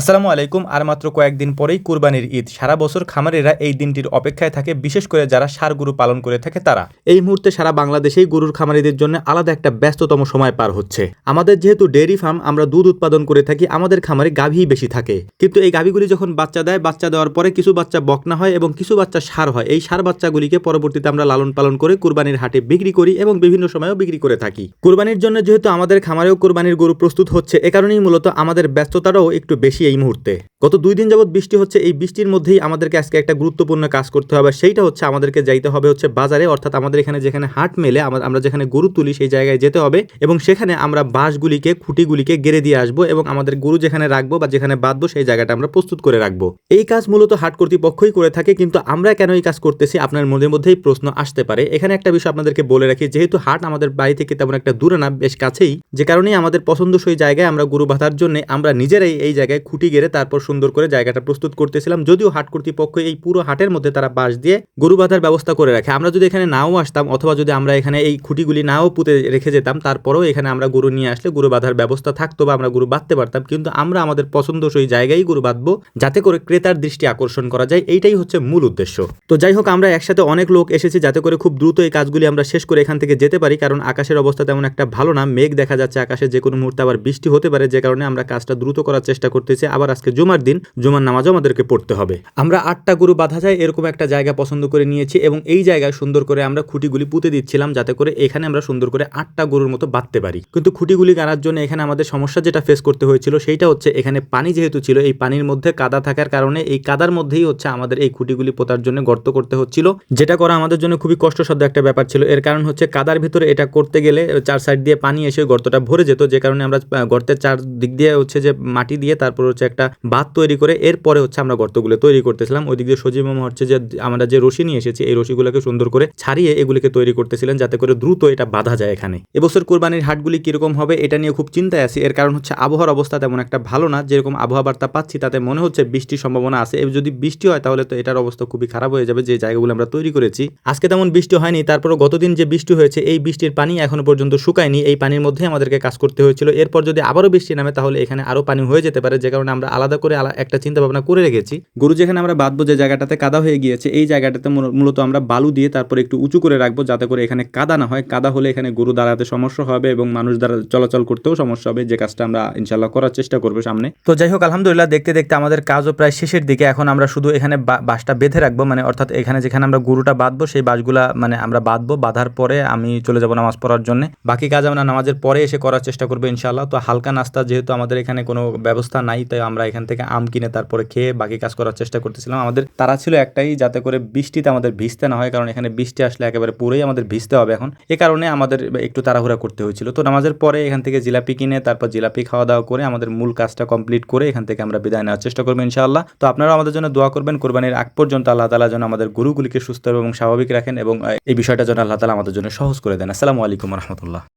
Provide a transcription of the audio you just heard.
আসসালামু আলাইকুম। আর মাত্র কয়েকদিন পরেই কুরবানির ঈদ। সারা বছর খামারিরা এই দিনটির অপেক্ষায় থাকে, বিশেষ করে যারা সার গরু পালন করে থাকে তারা। এই মুহূর্তে সারা বাংলাদেশেই গরুর খামারিদের জন্য আলাদা একটা ব্যস্ততম সময় পার হচ্ছে। আমাদের যেহেতু ডেয়ারি ফার্ম, আমরা দুধ উৎপাদন করে থাকি, আমাদের খামারে গাভী বেশি থাকে। কিন্তু এই গাভীগুলি যখন বাচ্চা দেয়, বাচ্চা দেওয়ার পরে কিছু বাচ্চা বকনা হয় এবং কিছু বাচ্চা সার হয়। এই সার বাচ্চাগুলিকে পরবর্তীতে আমরা লালন পালন করে কুরবানির হাটে বিক্রি করি এবং বিভিন্ন সময়েও বিক্রি করে থাকি। কুরবানির জন্য যেহেতু আমাদের খামারেও কুরবানির গরু প্রস্তুত হচ্ছে, এ কারণেই মূলত আমাদের ব্যস্ততাটাও একটু বেশি এই মুহূর্তে। গত দুই দিন যাবত বৃষ্টি হচ্ছে, এই বৃষ্টির মধ্যেই আমাদেরকে আজকে একটা গুরুত্বপূর্ণ কাজ করতে হবে সেইটা হচ্ছে আমাদেরকে যাইতে হবে হচ্ছে বাজারে, অর্থাৎ আমাদের এখানে যেখানে হাট মেলে আমরা যেখানে গরু তুলি সেই জায়গায় যেতে হবে, এবং সেখানে আমরা বাঁশগুলিকে, খুঁটিগুলিকে গেড়ে দিয়ে আসব, এবং আমাদের গরু যেখানে রাখব বা যেখানে বাঁধবো সেই জায়গাটা আমরা প্রস্তুত করে রাখব। এই কাজ মূলত হাট কর্তৃপক্ষই করে থাকে, কিন্তু আমরা কেন এই কাজ করতেছি আপনার মনের মধ্যেই প্রশ্ন আসতে পারে। এখানে একটা বিষয় আপনাদেরকে বলে রাখি, যেহেতু হাট আমাদের বাড়ি থেকে তেমন একটা দূরে না, বেশ কাছেই, যে কারণেই আমাদের পছন্দসই জায়গায় আমরা গরু বাঁধার জন্য আমরা নিজেরাই এই জায়গায় খুঁটি গেড়ে তারপর সুন্দর করে জায়গাটা প্রস্তুত করতেছিলাম। যদিও হাট কর্তৃপক্ষ এই পুরো হাটের মধ্যে তারা বাঁশ দিয়ে গরু বাঁধার ব্যবস্থা করে রাখে। আমরা যদি এখানে নাও আসতাম অথবা যদি আমরা এখানে এই খুঁটিগুলি নাও পুঁতে রেখে যেতাম, তারপরেও এখানে আমরা গরু নিয়ে আসলে গরু বাঁধার ব্যবস্থা থাকতো বা আমরা গরু বাঁধতে পারতাম। কিন্তু আমরা আমাদের পছন্দসই জায়গায় গরু বাঁধবো যাতে করে ক্রেতার দৃষ্টি আকর্ষণ করা যায়। এইটাই হচ্ছে মূল উদ্দেশ্য। তো যাই হোক, আমরা একসাথে অনেক লোক এসেছি যাতে করে খুব দ্রুত এই কাজগুলি আমরা শেষ করে এখান থেকে যেতে পারি। কারণ আকাশের অবস্থা তেমন একটা ভালো না। মেঘ দেখা যাচ্ছে আকাশে, যে কোনো মুহূর্তে আবার বৃষ্টি হতে পারে। যে কারণে আমরা কাজটা দ্রুত করার চেষ্টা করতেছি। আবার আজকে জুমার দিন, জুমার নামাজও আমাদেরকে পড়তে হবে। আমরা আটটা গরু বাঁধা যায়, এরকম একটা জায়গা পছন্দ করে নিয়েছি এবং এই জায়গায় সুন্দর করে আমরা খুঁটিগুলি পুঁতে দিচ্ছিলাম যাতে করে এখানে আমরা সুন্দর করে আটটা গরুর মতো বাঁধতে পারি। কিন্তু খুঁটিগুলি গাড়ার জন্য এখানে আমাদের সমস্যা যেটা ফেস করতে হয়েছিল সেইটা হচ্ছে এখানে পানি যেহেতু ছিল, এই পানির মধ্যে কাদা থাকার কারণে এই কাদার মধ্যেই হচ্ছে আমাদের এই খুঁটিগুলি পোতার জন্য গর্ত করতে হচ্ছিল। যেটা করা আমাদের জন্য খুবই কষ্টসাধ্য একটা ব্যাপার ছিল। এর কারণ হচ্ছে কাদার ভিতরে এটা করতে গেলে চার সাইড দিয়ে পানি এসে গর্তটা ভরে যেত, যে কারণে আমরা গর্তের চার দিক দিয়ে হচ্ছে যে মাটি দিয়ে, তারপর হচ্ছে একটা বাদ তৈরি করে এরপরে হচ্ছে আমরা গর্তগুলো তৈরি করতেছিলাম। ওই দিক দিয়ে সজীব মামা হচ্ছে যে আমরা যে রশি নিয়ে এসেছি, এই রশিগুলোকে সুন্দর করে ছাড়িয়ে এগুলিকে তৈরি করতেছিলেন যাতে করে দ্রুত এটা বাধা যায় এখানে। এবছর কোরবানির হাটগুলি কীরকম হবে এটা নিয়ে খুব চিন্তায় আছি। এর কারণ হচ্ছে আবহাওয়ার অবস্থা তেমন একটা ভালো না। যেরকম আবহাওয়া বার্তা পাচ্ছি, তাতে মনে হচ্ছে বৃষ্টির সম্ভাবনা আছে। যদি বৃষ্টি হয় তাহলে তো এটার অবস্থা খুবই খারাপ হয়ে যাবে যে জায়গাগুলো আমরা তৈরি করেছি। আজকে তেমন বৃষ্টি হয়নি, তারপরও গতদিন যে বৃষ্টি হয়েছে, এই বৃষ্টির পানি এখনও পর্যন্ত শুকায়নি। এই পানির মধ্যে আমাদেরকে কাজ করতে হয়েছিল। এরপর যদি আবারও বৃষ্টি নামে তাহলে এখানে আরও পানি হয়ে যেতে পারে। যে কারণে আমরা আলাদা করে একটা চিন্তা ভাবনা করে রেখেছি। গরু যেখানে আমরা বাঁধবো যে জায়গাটাতে কাদা হয়ে গিয়েছে, এই জায়গাটাতে মূলত আমরা বালু দিয়ে তারপর একটু উঁচু করে রাখব যাতে করে এখানে কাদা না হয়। কাদা হলে এখানে গরু দাঁড়াতে সমস্যা হবে এবং মানুষ দ্বারা চলাচল করতেও সমস্যা হবে। যে কাজটা আমরা ইনশাল্লাহ করার চেষ্টা করব সামনে। তো যাই হোক, আলহামদুলিল্লাহ দেখতে দেখতে আমাদের কাজও প্রায় শেষের দিকে। এখন আমরা শুধু এখানে বাঁশটা বেঁধে রাখব। মানে অর্থাৎ এখানে যেখানে আমরা গরুটা বাঁধবো, সেই বাঁশগুলা মানে আমরা বাঁধবো। বাঁধার পরে আমি চলে যাব নামাজ পড়ার জন্য। বাকি কাজ আমরা নামাজের পরে এসে করার চেষ্টা করব ইনশাল্লাহ তো হালকা নাস্তা যেহেতু আমাদের এখানে কোনো ব্যবস্থা নাই তাই আমরা এখান থেকে আম কিনে তারপরে খেয়ে বাকি কাজ করার চেষ্টা করতেছিলাম। আমাদের তারা ছিল একটাই, যাতে করে বৃষ্টিতে আমাদের ভিজতে না হয়, কারণ এখানে বৃষ্টি আসলে একেবারে পুরোই আমাদের ভিজতে হবে এখন। এ কারণে আমাদের একটু তাড়াহুড়া করতে হয়েছিল। তো নামাজের পরে এখান থেকে জিলাপি কিনে, তারপর জিলাপি খাওয়া দাওয়া করে আমাদের মূল কাজটা কমপ্লিট করে এখান থেকে আমরা বিদায় নেওয়ার চেষ্টা করব ইনশাআল্লাহ। তো আপনারা আমাদের জন্য দোয়া করবেন। কোরবানির আগ পর্যন্ত আল্লাহ তালা যেন আমাদের গুরুগুলিকে সুস্থ এবং স্বাভাবিক রাখেন এবং এই বিষয়টা যেন আল্লাহ তালা আমাদের জন্য সহজ করে দেন। আসসালামু আলাইকুম রহমতুল্লাহ।